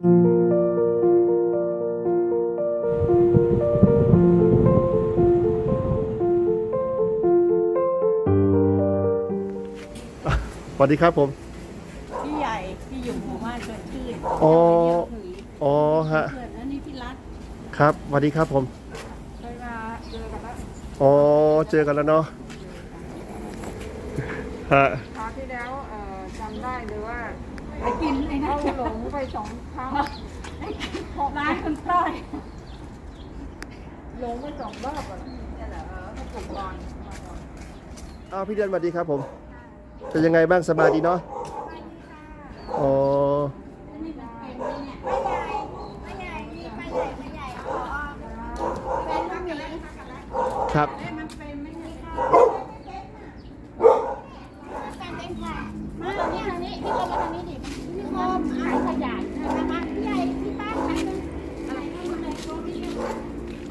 สวัสดีครับผม พี่ใหญ่ พี่อยู่หมู่บ้านชวนชื่นอ๋อเรียกหนุ่ยอ๋อฮะ เพื่อนอันนี้พี่รัตครับสวัสดีครับผม เคยมาเจอกันแล้วอ๋อ เจอกันแล้วเนาะ ฮะ คราวที่แล้วเอ่อจำได้หรือว่า ไปกินเลยนะเขาหลงไปสองครั้งร้านคนใต้หลงไปสองรอบอะเนี่แหละเออเขาปลุกบอลอ้าวพี่เดือนสวัสดีครับผม เป็นยังไงบ้างสบายดีเนาะอ๋อนี่เป็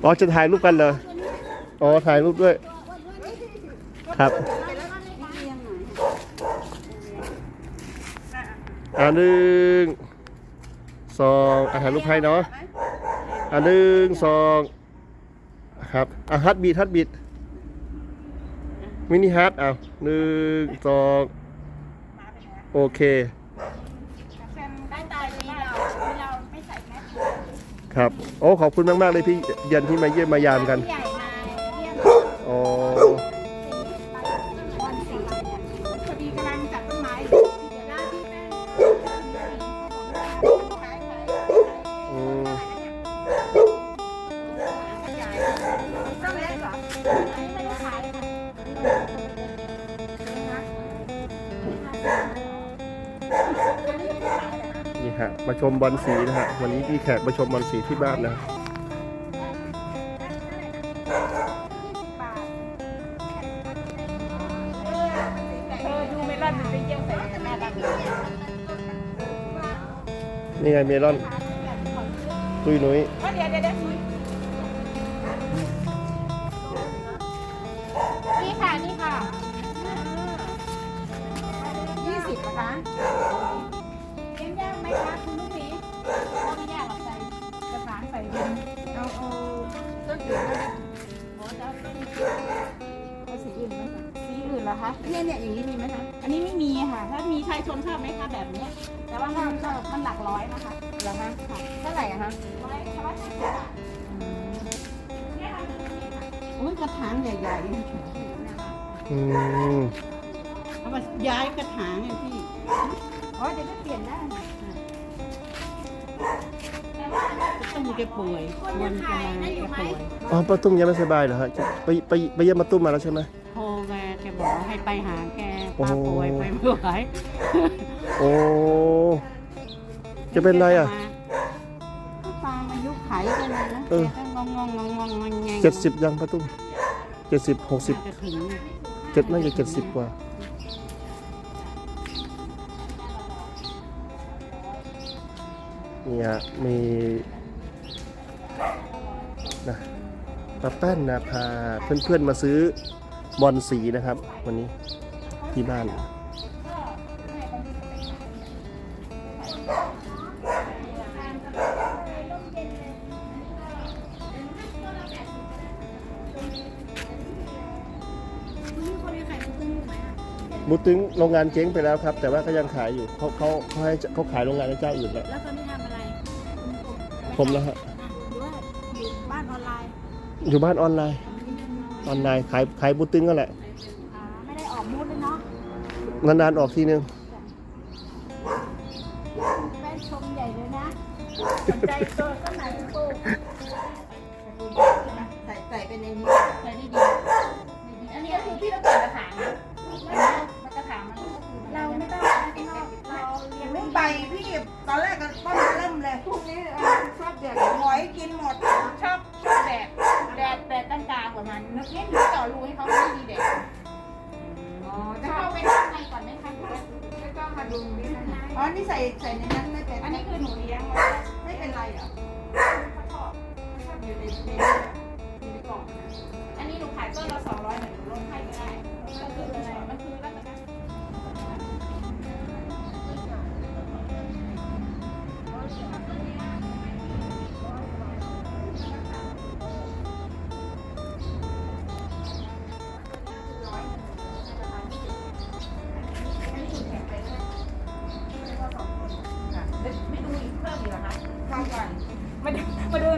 อ๋อจะถ่ายรูปกันเหรออ๋อถ่ายรูปด้วย ครับอ่าหนึ่งสองอะถ่ายรูปให้เนาะอ่าหนึ่งสองครับอะฮัตบีทฮัตบีทมินิฮัตอะหนึ่งสองโอเค ใต้ตาดีเราเราไม่ใส่แมส ครับ โอ้ขอบคุณมาก ๆ เลยพี่เย็นที่มาเยี่ยมมายามกันพี่ใหญ่ ฮะมาชมบอลสีนะฮะวันนี้มีแขกมาชมบอลสีที่บ้านนะนี่ไงเมลอน ตุยนุ้ยเดี๋ยวเดี๋ยวเดี๋ยนี่ค่ะ นี่ค่ะยี่สิบนะคะ ลี้คะคุณลูกพีไม่ยากหรอกใจกระถางใส่ดินเอาเอาต้นอื่นก็ได้โอ้แล้วเนเอาสีอื่นไหมคะสีอื่นเหรอคะเนี่ยเนี่ยอย่างนี้มีไหมคะอันนี้ไม่มีค่ะ ถ้ามีชายชนชอบไหมคะแบบเนี้ยแต่ว่าถ้าถ้ามันหลักร้อยนะคะเหรอฮะเท่าไหร่อะฮะร้อยร้อยห้าสิบบาทอุ้ยกระถางใหญ่ๆอืมเอามาย้ายกระถางไงพี่อ๋อเดี๋ยวจะเปลี่ยนได้ ต้องแกป่วยวันกำลังแกป่วยอ๋อป้าตุ้มยังไม่สบายเหรอฮะไปไปไปเยี่ยมมาตุ้มมาแล้วใช่ไหมโทรแกแกบอกให้ไปหาแกโอ้ป้าป่วยไปไม่ไหวโอ้จะเป็นไรอะก็ตามอายุไขกันเลยนะเออแกก็งงงงงงงงงเจ็ดสิบยังป้าตุ้มเจ็ดสิบหกสิบน่าจะถึงเจ็ดน่าจะเจ็ดสิบกว่านี่ฮะมี นะป้าแป้นนะพาเพื่อนๆมาซื้อบอลสีนะครับ วันนี้ที่บ้านคุณพี่คนนี้ขายคุณอยู่ไหมอะบูตึงโรงงานเจ๊งไปแล้วครับ แต่ว่าก็ยังขายอยู่เขาเขาเขาให้เขาขายโรงงานให้เจ้าอื่นแล้วแล้วตอนนี้ทำอะไร ผมแล้วฮะ อยู่บ้านออนไลน์ ออนไลน์ขายขายบูตึงก็แหละ อ่าไม่ได้ออกมูดเลยเนาะนานๆออกทีนึง แป้นชมใหญ่เลยนะสนใจตัว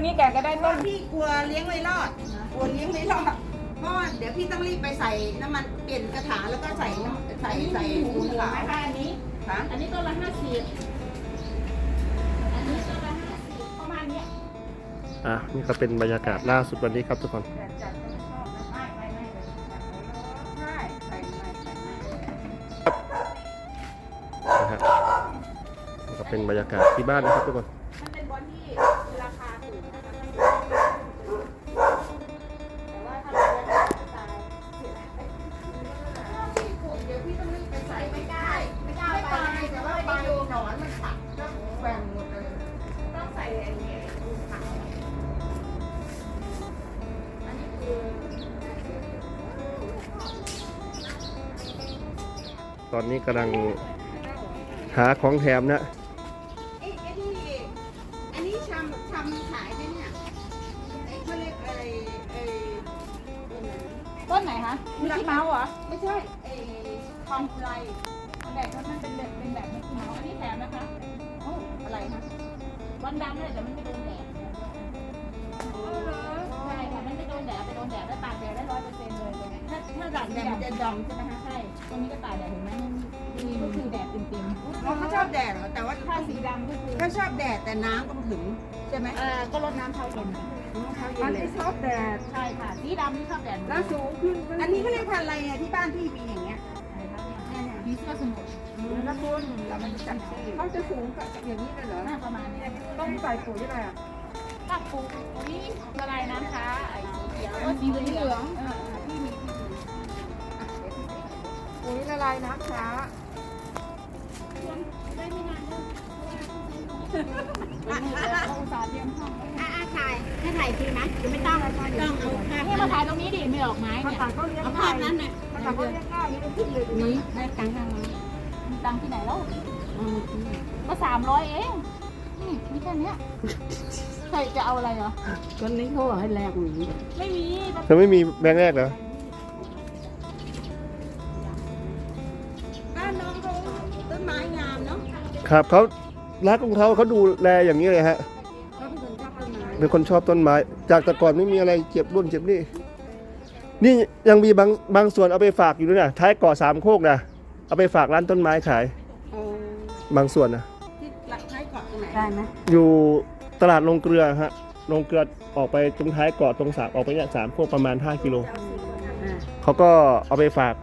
ดูมาดูนี่แกก็ได้เพต้ราะนพี่กลัวเลี้ยงไม่รอดกลัวเลี้ยงไม่รอดเพราะว่าเดี๋ยวพี่ต้องรีบไปใส่น้ำมันเปลี่ยนกระถางแล้วก็ใส่น้ำใส่ใส่หูปูนหัวขาวไหมคะอันนี้ ค่ะอันนี้ต้นละห้าสิบอันนี้ต้นละห้าสิบประมาณเนี้ยอะนี่ก็เป็นบรรยากาศล่าสุดวันนี้ครับทุกคนแต่จัดก็ไม่ชอบนะไม่ไม่ไม่เลยใช่ใส่ไม่ใส่ไม่นะฮะนี่ก็เป็นบรรยากาศที่บ้านนะครับทุกคน อน มันขัดก็แหว่งหมดเลย ต้องใส่ไอ้นี่ดูขาวอันนี้คือตอนนี้กำลังหาของแถมนะ ไอ้ไอ้ที่อันนี้ชำชำขายไหมเนี่ย ไอ้เขาเรียกอะไรไอ้ต้นไหนคะมิกกี้เมาส์เหรอ ไม่ใช่ไอ้ทองไร แบบมันเป็นแบบเป็นแบบมิกกี้เมาส์อันนี้แถมนะคะโอ้อะไรคะวันดำเลยแต่มันไม่โดนแดดใช่ค่ะมันไม่โดนแดดไปโดนแดดแล้วตากแดดได้ร้อยเปอร์เซ็นต์เลยถ้าถ้าตากแดดมันจะดำใช่ไหมคะใช่ตรงนี้ก็ตากแดดเห็นไหมนี่ก็คือแดดเต็มเราเขาชอบแดดเหรอแต่ว่าถ้าสีดำก็คือเขาชอบแดดแต่น้ำต้องถึงใช่ไหมเอ่อก็รดน้ำเช้าเย็นอันนี้ชอบแดดใช่ค่ะสีดำนี่ชอบแดดแล้วสูงขึ้น อันนี้เขาเรียกพันธุ์อะไรอะที่บ้านพี่มีอย่างเงี้ย มีเสื้อสมุดแล้วคุณเราไม่รู้จักชื่อเขาจะสูงกับอย่างนี้เลยเหรอหน้าประมาณเนี้ยต้องใส่ปุ๋ยอะไรอะตักปูอุ้ยละลายน้ำค้าไอ้สีเขียวสีเหลืองเออที่มีที่มีปุ๋ยละลายน้ำช้าได้ไม่นานเลยมันมืดแล้วเขาอุตส่าห์เตรียมห้องอะอะถ่ายให้ถ่ายทีนะจะไม่ต้องต้องเอาภาพนี่มาถ่ายตรงนี้ดิไม่ออกไม้ภาเนี่ยษาเขาเลี้ยงเอาง่าภายพนั้นน่ะภาษาเขาเลี้ยงง่ายนี่ขึ้นเลย นี้ได้ตังค์ทางนี้มีตังค์ที่ไหนแล้วก็สามร้อยเองนี่มีแค่เนี้ยใครจะเอาอะไรเหรอ คนนี้เขาบอกให้แลกหนีไม่มีจะไม่มีแบงค์แรกเหรอบ้านน้องเขาต้นไม้งามเนาะครับเขารักของเขาเขาดูแลอย่างนี้เลยฮะเขาเป็นคนชอบต้นไม้เป็นคนชอบต้นไม้ จากแต่ก่อนไม่มีอะไรเจ็บรุ่นเจ็บนี่ นี่ยังมีบางบางส่วนเอาไปฝากอยู่ด้วยนะท้ายเกาะสามโคกนะเอาไปฝากร้านต้นไม้ขาย โอ้บางส่วนนะที่หลักท้ายเกาะตรงไหนได้ไหมอยู่ตลาดลงเกลือฮะลงเกลือออกไปตรงท้ายเกาะตรงสามออกไปเนี่ยสามโคกประมาณ5กิโลอ่าเขาก็เอาไปฝาก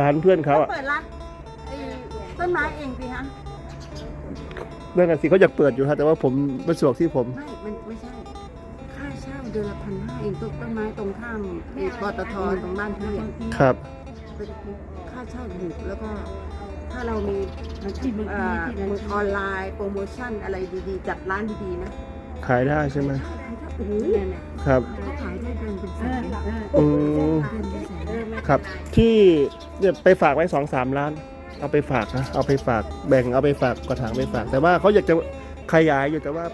ร้านเพื่อนเขาเขาอะเปิดร้านไอ้ต้นไม้เองสิฮะ เรื่องกันสิเขาอยากเปิดอยู่ฮะแต่ว่าผมไม่สะดวกที่ผม ไม่ มันไม่ใช่ ค่าเช่าเดือนละพัน ห้าเองต้นต้นไม้ตรงข้ามไอ้ปตทตรงบ้านพี่อะครับ เป็นค่าเช่าถูกแล้วก็ ถ้าเรามีเอ่อมือออนไลน์โปรโมชั่นอะไรดีๆ จัดร้านดีๆนะขายได้ใช่ไหมโอ้โหครับ เขาขายได้เดือนเป็นแสนอืมเดือนเป็นแสนครับ ที่เนี่ยไปฝากไว้สองสามล้าน เอาไปฝากนะ เอาไปฝากแบ่งเอาไปฝากกระถางไปฝาก แต่ว่าเขาอยากจะขยายอยู่แต่ว่า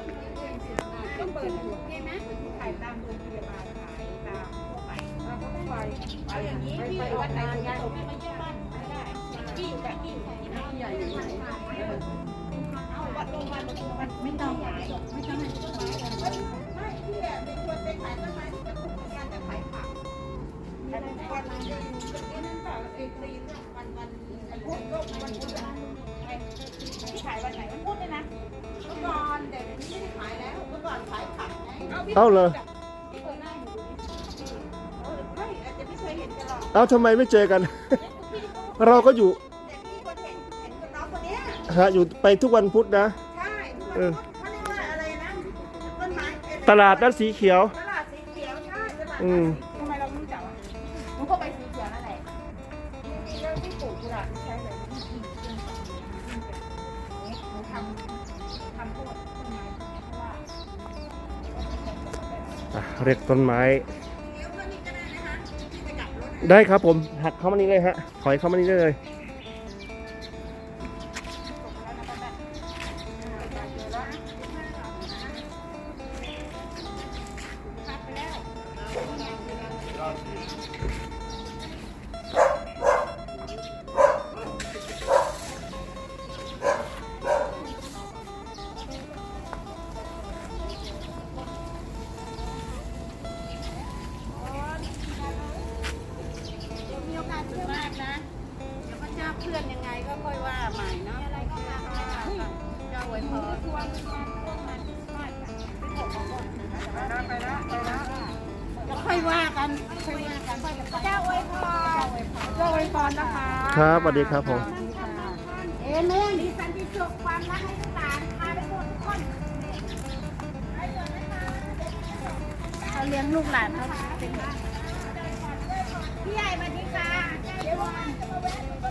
กันหรอกเอาทำไมไม่เจอกัน เราก็อยู่แต่พี่คนเห็นเห็นกับน้องคนเนี้ยฮะอยู่ไปทุกวันพุธนะใช่ทุกเอวันเขาเรียกว่าอะไรนะต้นไม้เอ่อตลาดนัดสีเขียว ตลาดสีเขียว ใช่ ตลาดอืมทำไมเราไอะเรียกต้นไม้เดี๋ยวก็นี่ก็ได้นะคะที่จะกลับรถได้ครับผมหักเข้ามานี่เลยฮะถอยเข้ามานี่ได้เลย ครับสวัสดีครับผม เอเมนดิสันติสุขความรักให้สารพาไปหมดทุกคนเขาเลี้ยงลูกหลานเขาเป็นพี่ใหญ่มาดีค่ะเดี๋ยววันจะมาแวะ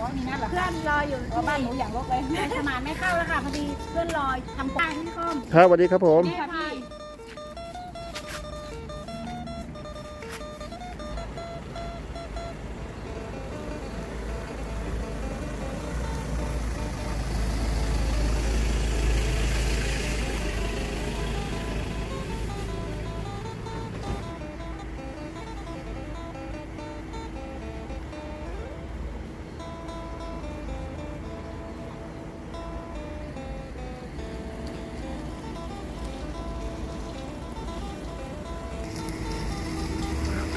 อีกโอ้มีนัดเหรอเพื่อนรออยู่เพราะบ้านหนูอย่างรกเลยแม่สมานไม่เข้าแล้วค่ะพอดีเพื่อนรอทำป้ายที่คอมครับสวัสดีครับผม แม่พา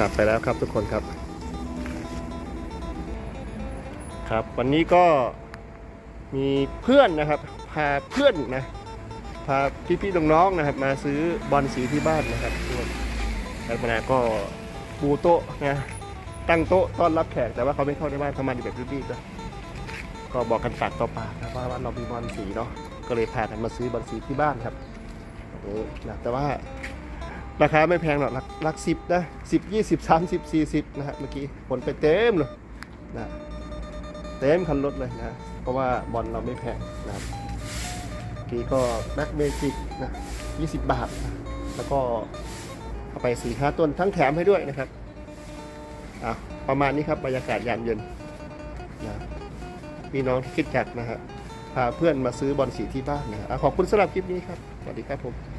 ลับไปแล้วครับทุกคนครับ ครับวันนี้ก็มีเพื่อนนะครับ พาเพื่อนนะพาพี่ๆน้องๆนะครับ มาซื้อบอลสีที่บ้านนะครับทุกคนแล้วมาก็ปูโต๊ะนะตั้งโต๊ะต้อนรับแขกแต่ว่าเขาไม่เข้าในบ้านเขามาอยู่แบบรีบๆนะก็บอกกันปากต่อปากนะว่าว่าเรามีบอลสีเนาะก็เลยพากันมาซื้อบอลสีที่บ้านครับโอ้แต่ว่า ราคาไม่แพงหรอกหลักหลักสิบนะสิบยี่สิบสามสิบสี่สิบนะฮะเมื่อกี้ผลไปเต็มเลยนะเต็มคันรถเลยนะเพราะว่าบอลเราไม่แพงนะครับเมื่อกี้ก็แบ็กเมจิกนะยี่สิบบาทนะแล้วก็เอาไปสี่ห้าต้นทั้งแถมให้ด้วยนะครับอะประมาณนี้ครับบรรยากาศยามเย็นนะพี่น้องที่คิดจักนะฮะพาเพื่อนมาซื้อบอลสีที่บ้านนะอะขอบคุณสำหรับคลิปนี้ครับ สวัสดีครับผม